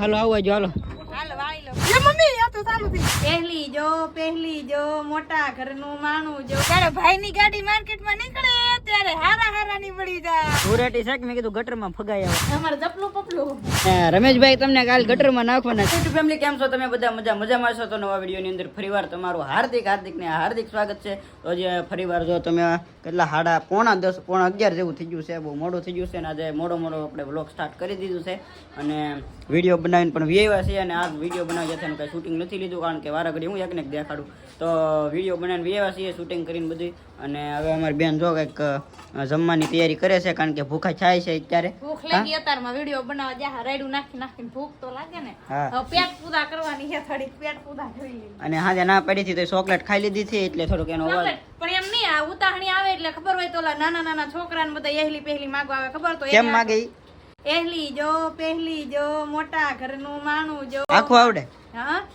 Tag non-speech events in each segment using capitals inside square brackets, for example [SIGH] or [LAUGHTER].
હાલો આવો જો હાલો. હાલ વાળી લો મમ્મી આ તો ચાલુ થઈ પહેલી જો પહેલી જો મોટા ઘરનું માણું જો. ત્યારે ભાઈની ગાડી માર્કેટમાં નીકળે ત્યારે હારા હારા નીકળી જાય. ધૂળેટી શાક મેં કીધું ગટરમાં ફગાઈ આવો. અમારે જપલું પપલું રમેશભાઈ તમને કાલ ગટરમાં નાખવાના છે. યુટ્યુબ ફેમિલી કેમ છો? તમે બધા મજા મજામાં છો તો નવા વિડીયોની અંદર ફરીવાર તમારું હાર્દિક હાર્દિક ને હાર્દિક સ્વાગત છે. તો જે ફરીવાર જો તમે કેટલા હાડા પોણા દસ પોણા અગિયાર જેવું થઈ ગયું છે. બહુ મોડું થઈ ગયું છે અને આજે મોડો મોડો આપણે બ્લોગ સ્ટાર્ટ કરી દીધું છે. અને વીડિયો બનાવીને પણ વ્યવા છે અને આ વીડિયો બનાવી જશે કંઈ શૂટિંગ નથી લીધું કારણ કે વારા ઘડી હું એકને દેખાડું. તો વીડિયો બનાવીને વ્યવા છીએ શૂટિંગ કરીને બધી અને હવે અમારી બેન જો કંઈક જમવાની તૈયારી કરે છે કારણ કે ભૂખા થાય છે અત્યારે. ભૂખ લાગી અત્યારમાં વીડિયો બનાવવા જ્યાં રાયડું નાખી નાખીને ભૂખ તો લાગે ને. પેટ પૂરા કરવાની છે થોડીક પેટ પૂરા કરી અને હાજે ના પડી હતી તો ચોકલેટ ખાઈ લીધી હતી એટલે થોડુંક એનો અવાજ પણ એમ નહીં આ ઉતાહણી આવે એટલે ખબર હોય તો નાના નાના છોકરાને બધા એહલી પહેલી માગવા આવે ખબર તો કેમ માગે એહલી જો પહેલી જો મોટા ઘરનું માણું જો. આખું આવડે?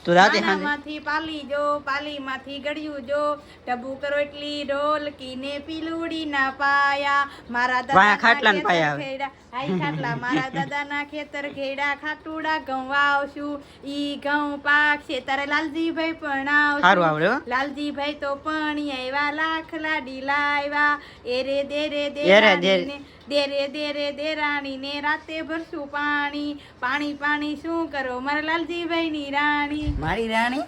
તો રાતે? નાનામાંથી પાલી જો પાલીમાંથી ગળ્યું જો. ટબુ કરોટલી ઢોલકી ને પીલુડી ના પાયા. મારા વાયા દાદાના પાયા ખાટલા મારા દાદાના ખેતર ઘેડા ખાટુડા ઘઉં આવશું ઈ ઘઉં પાકશે તારે લાલજીભાઈ પણ આવશે. લાલજીભાઈ તો પણ આવ્યા લાખ લાડી લાવ્યા એરે દેરે દેરે. દેરે દેરે દેરાણી ને રાતે ભરશું પાણી. પાણી પાણી શું કરો? મારા લાલજીભાઈ ની રાણી. મારી રાણી?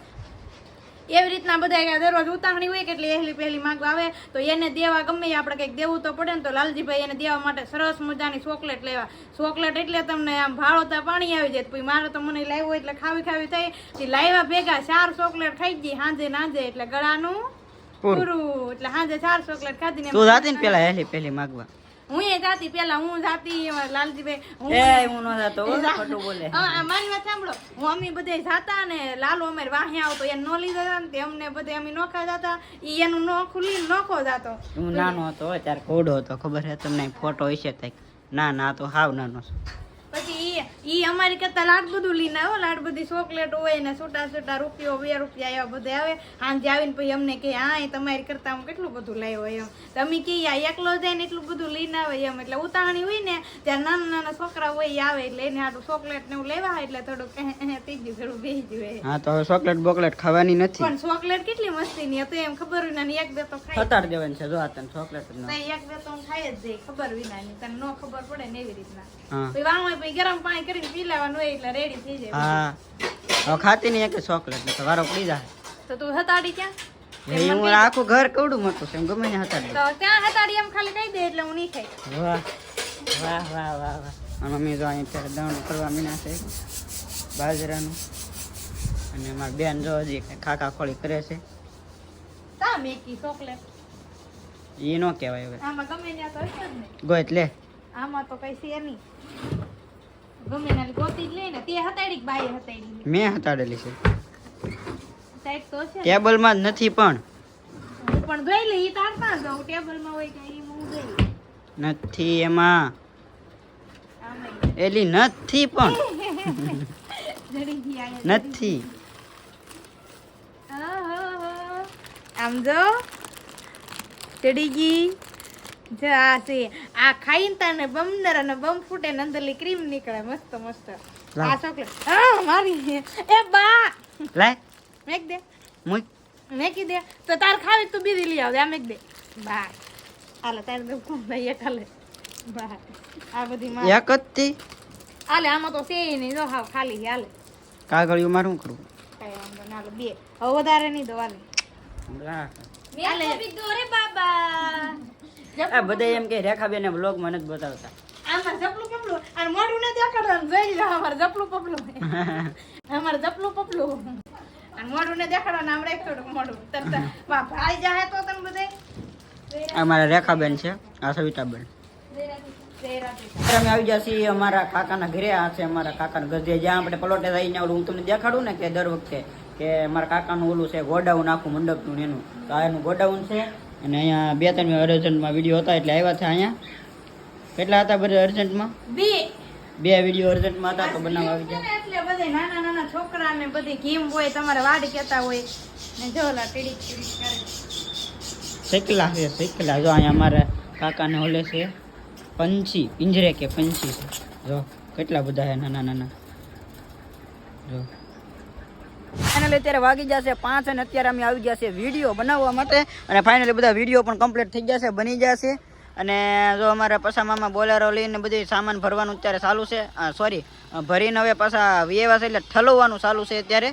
એવી રીતના બધા દરરોજ ઉતાવણી હોય કે એટલે એહલી પહેલી માંગવા આવે તો એને દેવા ગમે આપણે કંઈક દેવું તો પડે ને તો લાલજીભાઈ એને દેવા માટે સરસ મજાની ચોકલેટ લેવા. ચોકલેટ એટલે તમને આમ ભાળોતા પાણી આવી જાય પછી મારે તો મને લાવ્યું એટલે ખાવી ખાવી થઈ. તે લાવ્યા ભેગા ચાર ચોકલેટ ખાઈ ગઈ સાંજે નાંજે એટલે ગળાનું પૂરું. એટલે સાંજે ચાર ચોકલેટ ખાધી ને તું જાતી પેલા હેલી પેલી માગવા. હું એ જાતી પેલા હું જાતી લાલજીભાઈ હું એ હું નો જાતો ખોટું બોલે. મારી વાત સાંભળો. હું અમે બધે જાતા ને લાલુ અમારે વાહે આવતો એને નો લીધા હતા ને તે અમને બધે અમે નોખા જાતા ઈ એનું નો ખુલી નોખો જાતો. હું નાનો હતો ત્યારે કોડો હતો ખબર છે? તમને ફોટો હશે તક ના ના તો હાવ નાનો છું. ઈ અમારી કરતા લાડ બધું લઈને આવો લાડ બધી ચોકલેટ હોય ને છૂટા છૂટા રૂપિયો બે રૂપિયા એવા બધે આવે. સાંજે આવીને પછી અમને કહે હા એ તમારી કરતા હું કેટલું બધું લાવ્યો એમ. તમે કે આ એકલો જાય ને એટલું બધું લઈને આવે એમ. એટલે ઉતાણી હોય ને ત્યાં નાના નાના છોકરા હોય એ આવે એટલે એને આટલું ચોકલેટ ને એવું લેવા એટલે થોડુંક ત્રીજું થોડું બેસી હા. તો હવે ચોકલેટ બોકલેટ ખાવાની નથી. પણ ચોકલેટ કેટલી મસ્તી ની હતી એમ ખબર હોય ને એક બે તો ખાઈ ખતાડ દેવાની છે જો આ તને ચોકલેટ એક બે તો હું ખાઈ જ જઈ ખબર વિના ની તને નો ખબર પડે ને એવી રીતના. હા. પછી વાંગમાં પછી ગરમ પાણી કરીને પી લેવાનું હોય એટલે રેડી થઈ જાય. હા. હવે ખાતી નહીં કે ચોકલેટ તો વારો પડી જાય. તો તું હતાડી ક્યાં? હું આખું ઘર કવડું મોટું છે ગમે ને હતાડી તો ત્યાં હતાડી એમ ખાલી કહી દે એટલે હું નહીં ખાઈ. વાહ વાહ વાહ વાહ વાહ. અને મમ્મી જો અહીં ત્યારે દાણું કરવા મીના છે. બાજરાનું. અને મારી બેન જો હજી ખાખા ખોળી કરે છે. તા મેકી ચોકલેટ એ નો કહેવાય હવે. આમાં ગમે ત્યાં તો જ ને. ગોત લે. આમાં તો કઈ છે નહીં. ગમે ના ગોતી જ લે ને તે હતાડી કે હતાડી મેં હતાડેલી છે. સાઈડ તો છે ટેબલમાં જ નથી પણ. પણ જોઈ લે ઈ તારતા જાઉં. ટેબલમાં હોય કે ઈ હું જોઈ નથી એમાં. એલી નથી પણ. ગઈ નથી. આમ જો. ચડી ગઈ. જો આ છે આ ખાઈને તને બમનર અને બમ ફૂટે ને અંદરલી ક્રીમ નીકળે મસ્ત મસ્ત. આ ચોકલેટ. હા મારી. એ બા. લાય. મેક દે. મૂક. મેકી દે. તો તાર ખાવી તું બીજી લઈ આવજે આ મેક દે. બા. હાલે તારે દે કોણ ભાઈ એક બા. આ બધી માં એક જ આમાં તો નહીં. જો હાવ ખાલી છે, હાલે કાગળિયું મારું શું કઈ વાંધો ના હાલે બે. હવે વધારે નહીં દો હાલે રે બાબા. આ બધા એમ કે રેખાબેન બ્લોગમાં નથી બતાવતા. આમાં જપલું પપલું. અને મોઢું ને દેખાડવાનું. જોઈ લો અમારે જપલું પપલું. [LAUGHS] અમારે જપલું પપલું. અને મોઢું ને દેખાડવાનું આમ રાખ્યું મોઢું. તરત ભાઈ જાહે તો તમે બધે. અમારા રેખાબેન છે આ સવિતાબેન. અમે આવી ગયા છીએ અમારા કાકાના ઘરે આ છે અમારા કાકાના ઘર. જે જ્યાં આપણે પલોટે થઈને હું તમને દેખાડું ને કે દર વખતે કે મારા કાકાનું ઓલું છે ગોડાઉન આખું મંડપનું એનું. તો આ એનું ગોડાઉન છે અને અહીંયા બે ત્રણ અર્જન્ટમાં વીડિયો હતા એટલે આવ્યા છે અહીંયા. કેટલા હતા બધા અર્જન્ટમાં? બે. બે વીડિયો અર્જન્ટમાં હતા તો બનાવવા આવી ગયા. એટલે બધે નાના નાના છોકરા ને બધી ગેમ હોય તમારે વાડ કેતા હોય. ને જો ઓલા ટીડી ટીડીક કરે. શીખલા છે શેકલા. જો અહીંયા અમારા કાકાને ઓલે છે પંછી પિંજરે કે પંછી છે. જો કેટલા બધા છે નાના નાના. ફાઇનલી અત્યારે વાગી જશે પાંચ અને અત્યારે અમે આવી ગયા છે વીડિયો બનાવવા માટે. અને ફાઇનલી બધા વીડિયો પણ કમ્પ્લીટ થઈ જશે બની જશે અને જો અમારા પાછા મામા બોલેરો લઈને બધી સામાન ભરવાનું અત્યારે ચાલુ છે. સોરી ભરીને હવે પાછા વ્યવા છે એટલે ઠલવવાનું ચાલુ છે અત્યારે.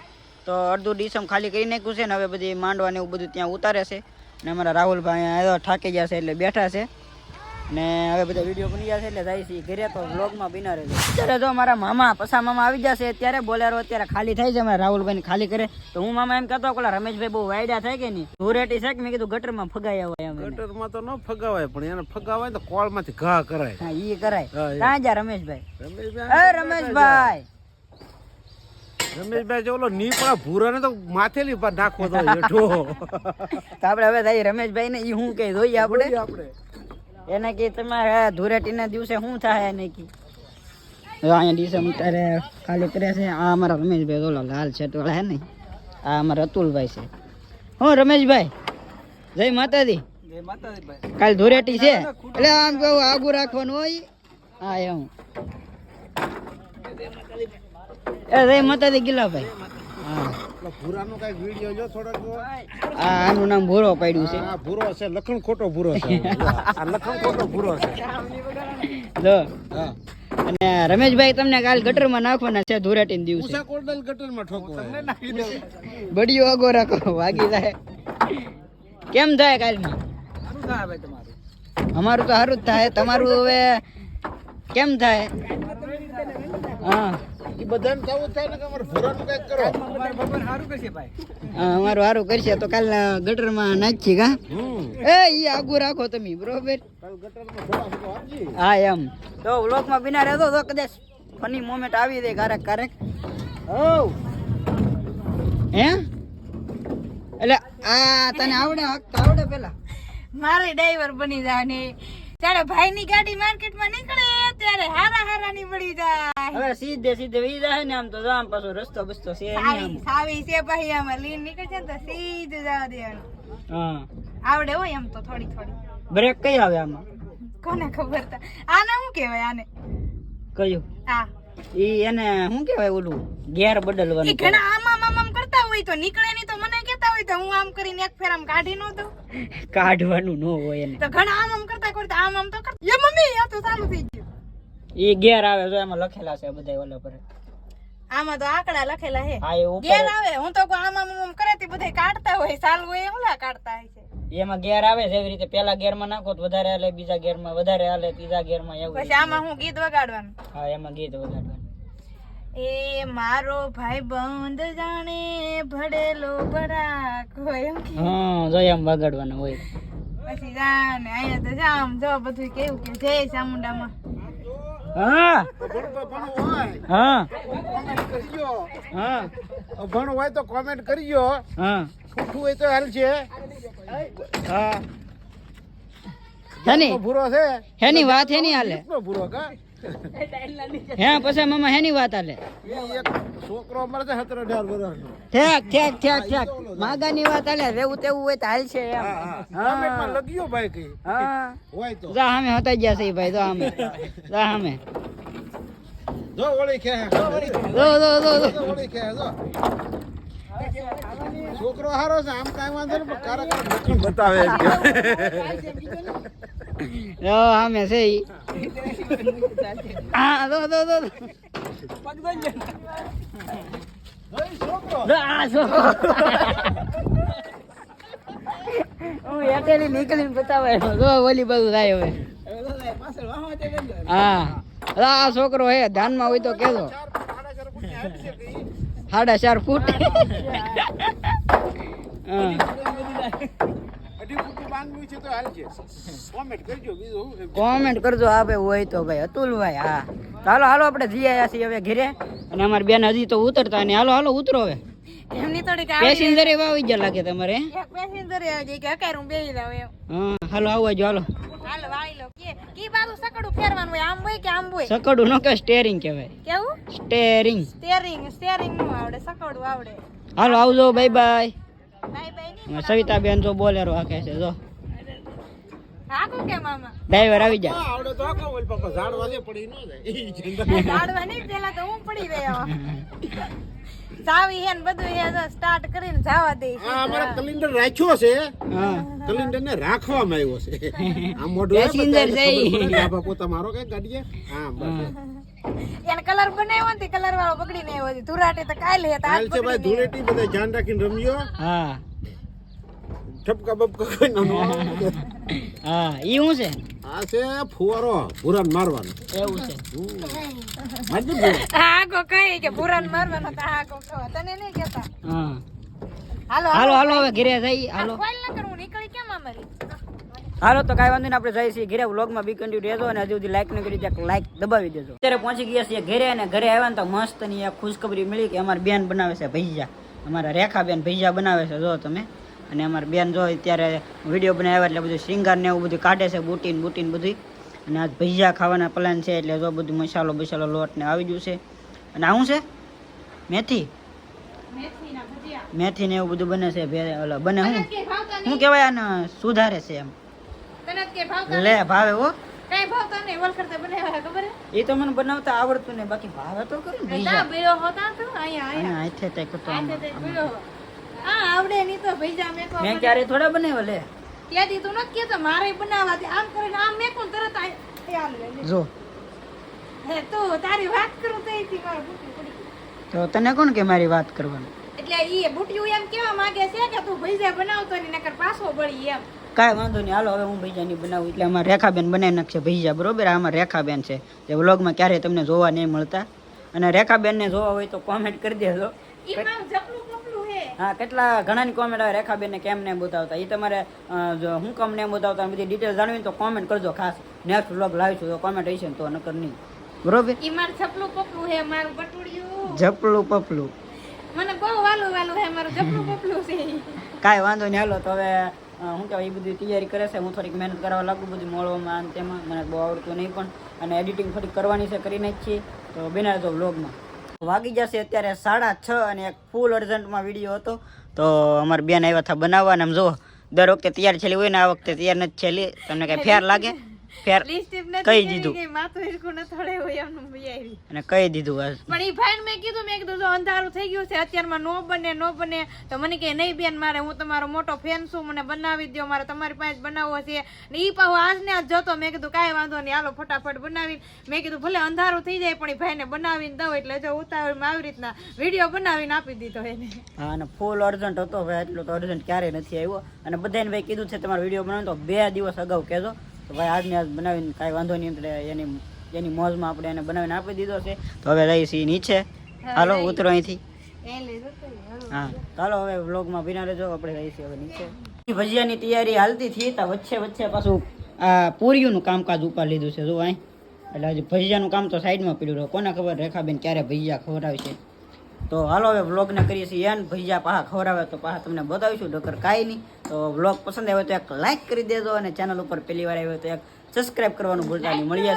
તો અડધું ડીસમ ખાલી કરી નાખ્યું છે ને હવે બધી માંડવા ને એવું બધું ત્યાં ઉતારે છે. ને અમારા રાહુલભાઈ થાકી ગયા છે એટલે બેઠા છે. ને હવે બધા વીડિયો બની જશે એટલે જાય છે ઘરે તો વ્લોગમાં બિના રહેજો અત્યારે જો મારા મામા પસા મામા આવી જશે અત્યારે બોલેરો અત્યારે ખાલી થાય છે અમારે રાહુલભાઈ ખાલી કરે. તો હું મામા એમ કહેતો પેલા રમેશભાઈ બહુ વાયડા થાય કે નહીં? ધૂળેટી છે કે? મેં કીધું ગટરમાં ફગાયા હોય એમ. ગટરમાં તો ન ફગાવાય પણ એને ફગાવાય તો કોળમાંથી ઘા કરાય. હા ઈ કરાય. ત્યાં જા રમેશભાઈ? રમેશભાઈ રમેશભાઈ! રમેશભાઈ જો ઓલો નીપડા ભૂરાને તો માથેલી પર નાખવો [LAUGHS] તો આપડે આપણે હવે થાય રમેશભાઈ ને ઈ હું કઈ જોઈએ આપણે? આપણે. એને કે તમારે ધૂળેટીના દિવસે શું થાય એને કી? અહીંયા દિવસે અત્યારે ખાલી કરે છે આ અમારા રમેશભાઈ ઓલો લાલ છેટવાળા વાળા હે ને આ અમારા અતુલભાઈ છે. હું રમેશભાઈ જય માતાજી. કાલ ધૂળેટી છે. એટલે આમ કહું આગું રાખવાનું હોય હા એવું એ જય માતાજી ગિલાભાઈ. હા. ભૂરાનો કંઈક વીડિયો જો થોડોક જો. આ આનું નામ ભૂરો પાડ્યું છે. આ ભૂરો છે લખણ ખોટો ભૂરો છે. [LAUGHS] આ લખણ ખોટો ભૂરો છે. જો અને રમેશભાઈ તમને કાલ ગટરમાં નાખવાના છે ધૂળેટીના દિવસે. ઉષા કોટલ ગટરમાં ઠોકવાય બડીયો આગો રાખો વાગી જાય. કેમ થાય કાલની? અમારું તો સારું જ થાય. તમારું હવે કેમ થાય? હા. એ બધાને થવું થાય ને કે અમારે ભૂરાનું કંઈક કરો. અમારું સારું કરશે. તો કાલ ગટરમાં નાખીએ કા? એ ઈ આગું રાખો તમે બરોબર? હા એમ. તો વ્લોગમાં બિના રહેતો તો કદાચ ફની મોમેન્ટ આવી જાય ક્યારેક ક્યારેક. હે? એટલે આ તને આવડે આવડે પેલા. મારે ડ્રાઈવર બની જવાની ભાઈ ની ગાડી માર્કેટમાં નીકળે ત્યારે હારા હારા ની જાય. હવે સીધે સીધે વી જાય ને આમ તો આમ પાછો રસ્તો બસ્તો છે સાવી સાવી છે ભાઈ આમ લીન નીકળે છે તો સીધું જવા દેવાનું. હા. આવડે હોય એમ તો થોડી થોડી. બ્રેક કઈ આવે આમાં? કોને ખબર તા? આને શું કહેવાય આને? કયું? આ. ઈ એને શું કહેવાય ઓલું? ગેર બદલવાનું ઘણા આમ આમ કરતા હોય તો નીકળે નહીં તો મને હોય તો હું આમ કરીને એક ફેર આમ કાઢી નો દઉં. કાઢવાનું ન હોય એને. તો ઘણા આમ આમ કરતા કરતા આમ આમ તો કરતા એ મમ્મી આ તો ચાલુ થઈ ગયું. એ ગેર આવે તો એમાં લખેલા છે બધા ઓલા પર. આમાં તો આંકડા લખેલા હે હા એ ઉપર ગેર આવે હું તો આમ આમ આમ કરે તે બધા કાઢતા હોય ચાલુ હોય ઓલા કાઢતા હોય છે. એમાં ગેર આવે એવી રીતે પેલા ગેરમાં નાખો તો વધારે હાલે બીજા ગેરમાં વધારે હાલે ત્રીજા ગેરમાં એવું પછી આમાં હું ગીત વગાડવાનું. હા એમાં ગીત વગાડવાનું. એ મારો ભાઈ બંધ જાણે ભડેલો ભડાકો હોય એમ કે. હા જો એમ વગાડવાનું હોય. પછી જાને અહીંયા તો જામ જો બધું કેવું કે જય ચામુંડામાં. હા. હા. કોમેન્ટ કરજો. હા. ભણવું હોય તો કોમેન્ટ કરજો. હા. છૂટું હોય તો હાલ છે. હા. હેની. ભૂરો છે હેની વાત હેની હાલે. ભૂરો કા હે પછી મામા હેની વાત આલે એક છોકરો મળે છે સત્તર અઢાર વર્ષનો. ઠેક ઠેક ઠેક ઠેક. માગાની વાત આલે રેવું તેવું હોય તો હાલ છે એમ. હા લગ્યો ભાઈ કઈ. હા. હોય તો. જા અમે હતા ગયા છે ભાઈ તો અમે જા અમે જો ઓળી કે જો જો જો જો. ઓળી કે જો. છોકરો હારો છે આમ કાંઈ વાંધો નહીં પણ કારા કારા બતાવે સામે છે ઈ. હા જો આ જો. હું એટેલી નીકળીને બતાવે જો, ઓલી બાજુ થાય હવે. હા. આ છોકરો હે, ધ્યાનમાં હોય તો કેજો? સાડા ચાર ફૂટ. હા. અઢી છે તો હાલ કોમેન્ટ કરજો બીજું કોમેન્ટ કરજો આપે હોય તો ભાઈ અતુલભાઈ હા. હાલો હાલો આપણે જઈ આવ્યા છીએ હવે ઘરે. અને અમારી બેન હજી તો ઉતરતા નહીં. હાલો હાલો ઉતરો હવે. એમની થોડીક પેસેન્જર એવા આવી ગયા લાગે તમારે પેસેન્જર આવી જાય કે હકાર હું બેહી જાઉં એમ. હા હાલો આવવા જો હાલો. હાલો વાળી લો. કે કી બાજુ સકડું ફેરવાનું હોય આમ હોય કે આમ હોય? સકડું નો કે સ્ટેરિંગ કહેવાય. કેવું? સ્ટેરિંગ સ્ટેરિંગ સ્ટેરિંગનું આવડે સકડું આવડે. હાલો આવજો બાય બાયની સવિતા બેન જો બોલેરો હાકે છે જો. હાકું કે મામા? ડ્રાઈવર આવી જા. આવડે તો આખો બોલ પાકો ઝાડવા દે પડી ન જાય. ઝાડવા નહીં પેલા તો હું પડી ગયો ચાવી હે ને બધું હે સ્ટાર્ટ કરીને જવા દે. હા અમારે કલિન્ડર રાખ્યો છે. હા. કલિન્ડર ને રાખવામાં આવ્યો છે. આ મોઢું હે, Passenger બધાને છે ઈ. ખબર કે આ બા પોતા મારો કઈ ગાડીએ? હા બસ. એને કલર બનાવ્યો ને કલર વાળો બગડીને આવ્યો છે. ધુરાટે તો કાલે હે તો આજ છે ભાઈ ધુરાટી ધૂળેટી બધા ધ્યાન રાખીને રમ્યો. હા. ઠપકા બપકા કોઈ ના હા ઈ શું છે? આ છે ફુવારો પુરાન મારવાનો. એવું છે. મારી દે ભૂરો. હાકો કહે કે પુરાન મારવાનો તો હાકો કહો તને નહીં કહેતા? હા. હાલો હાલો. હાલો હવે ઘરે જઈ હાલો. ખોલ ન કરું નીકળી કેમ અમારી? હાલો તો કાંઈ વાંધો નહીં આપણે જઈએ છીએ ઘરે. વ્લોગમાં બી કન્ટિન્યુ રહેજો અને હજુ સુધી લાઈક ન કરી ત્યાં લાઈક દબાવી દેજો. અત્યારે પહોંચી ગયા છીએ ઘરે અને ઘરે આવ્યા ને તો મસ્તની ખુશખબરી મળી કે અમારી બેન બનાવે છે ભૈજા અમારા રેખા બેન ભૈજા બનાવે છે જો તમે. અને અમારી બેન જો અત્યારે વીડિયો બનાવ્યા એટલે બધું શૃંગાર ને એવું બધું કાઢે છે બુટીન બુટીન બધી. અને આજ ભૈયા ખાવાના પ્લાન છે એટલે જો બધું મસાલો બસાલો લોટ ને આવી ગયું છે. અને આવું છે? મેથી? મેથીના મેથી ને એવું બધું બને છે બને હું? શું કહેવાય આને સુધારે છે એમ. લે ભાવે હે. એ તો મને બનાવતા આવડતું ને બાકી ભાવે તો કરું ને હા આવડે નહીં તો ભેજા મેકો મેં. ક્યારે થોડા બનાવ્યા લે? ત્યાંથી તું નથી કહેતો મારે બનાવવા દે. આમ કરીને આમ મેકો તરત આ. જો. હે, તો તારી વાત કરું તો એથી મારે બુટી પડી તો તને કોણ કે મારી વાત કરવાની? એટલે ઈ બુટિયું એમ કેવા માંગે છે કે તું ભેજા બનાવતો નહીં નકર પાછો બળી એમ. કાંઈ વાંધો નહીં. હાલો હવે હું ભૈજાની બનાવું. એટલે અમારે રેખાબેન બનાવી નાખશે ભૈજા બરોબર? આ અમારે રેખાબેન છે. જે વ્લોગમાં ક્યારેય તમને જોવા નહીં મળતા. અને રેખાબેનને જોવા હોય તો કોમેન્ટ કરી દેજો ઈ મારું જપલું પપલું હે કેટલા ઘણાની કોમેન્ટ આવે રેખાબેનને કેમ ને બતાવતા એ તમારે હું કમ ને બતાવતા બધી ડિટેલ જાણવી તો કોમેન્ટ કરજો ખાસ. નેક્સ્ટ વ્લોગ લાવીશું તો કોમેન્ટ હશે ને તો નકર નહીં. બરોબર? ઈ મારું જપલું પપલું હે મારું બટુડિયું. જપલું પપલું. મને બહુ વાલું વાલું હે મારું જપલું પપલું છે. કાંઈ વાંધો નહીં હાલો તો હવે હું કહેવાય એ બધી તૈયારી કરે છે. હું થોડીક મહેનત કરવા લાગુ બધું મોળવામાં તેમાં મને બહુ આવડતું નહીં પણ અને એડિટિંગ થોડીક કરવાની છે કરી નાખીએ તો બેના તો વ્લોગમાં વાગી જશે અત્યારે સાડા છ અને એક ફૂલ અર્જન્ટમાં વીડિયો હતો. તો અમારી બેન આવ્યા હતા બનાવવા અને આમ જો, દર વખતે તૈયાર છેલ્લી હોય ને આ વખતે તૈયાર નથી છેલ્લી. તમને કાંઈ ફેર લાગે? ફેર કહી દીધું. માથું હિરકું ન થોડે હોય એમનું આવી અને કહી દીધું આજ પણ ઈ ભાઈને મેં કીધું મેં કીધું જો અંધારું થઈ ગયું છે અત્યારમાં નો બને નો બને. તો મને કે નહીં બેન મારે હું તમારો મોટો ફેન છું મને બનાવી દો મારે તમારી પાસે બનાવવો છે. ને ઈ પાછો આજને આજ જતો મેં કીધું કાંઈ વાંધો નહીં હાલો ફટાફટ બનાવી મેં કીધું ભલે અંધારું થઈ જાય પણ એ ભાઈને બનાવીને દઉં એટલે જો ઉતાવળમાં આવી રીતના વીડિયો બનાવીને આપી દીધો એને. હા અને ફૂલ અર્જન્ટ હતો ભાઈ એટલો તો અર્જન્ટ ક્યારેય નથી આવ્યો. અને બધાને ભાઈ કીધું છે તમારો વીડિયો બનાવો તો બે દિવસ અગાઉ કહેજો. તો ભાઈ આજને આજ બનાવીને કાંઈ વાંધો નહીં એટલે એની એની મોજમાં આપણે એને બનાવીને આપી દીધો છે. તો હવે રહી સી નીચે. હાલો ઉતરો અહીંથી. હા ચાલો હવે વ્લોગમાં બિના રહેજો આપણે રહીશું હવે નીચે. ભજીયાની તૈયારી હાલતી થઈ તો વચ્ચે વચ્ચે પાછું આ પૂરીઓનું કામકાજ ઉપર લીધું છે જો અહીં એટલે હજી ભજીયાનું કામ તો સાઈડમાં પડ્યું રહ્યું. કોને ખબર રેખાબેન ક્યારે ભજીયા ખવડાવશે? તો હાલો હવે વ્લોગને કરીએ છીએ એન ભૈયા પાહા ખવડાવે તો પાહા તમને બતાવીશું ડોકર કાંઈ નહીં. તો વ્લોગ પસંદ આવ્યો તો એક લાઇક કરી દેજો અને ચેનલ ઉપર પહેલી વાર આવ્યો તો એક સબસ્ક્રાઇબ કરવાનું ભૂલતા નહીં. મળીએ.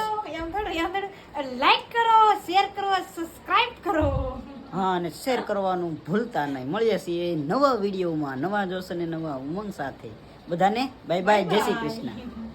લાઈક કરો શેર કરો સબસ્ક્રાઇબ કરો હા અને શેર કરવાનું ભૂલતા નહીં. મળીએ છીએ નવા વિડીયોમાં નવા જોશ અને નવા ઉમંગ સાથે. બધાને બાય બાય જય શ્રી કૃષ્ણ.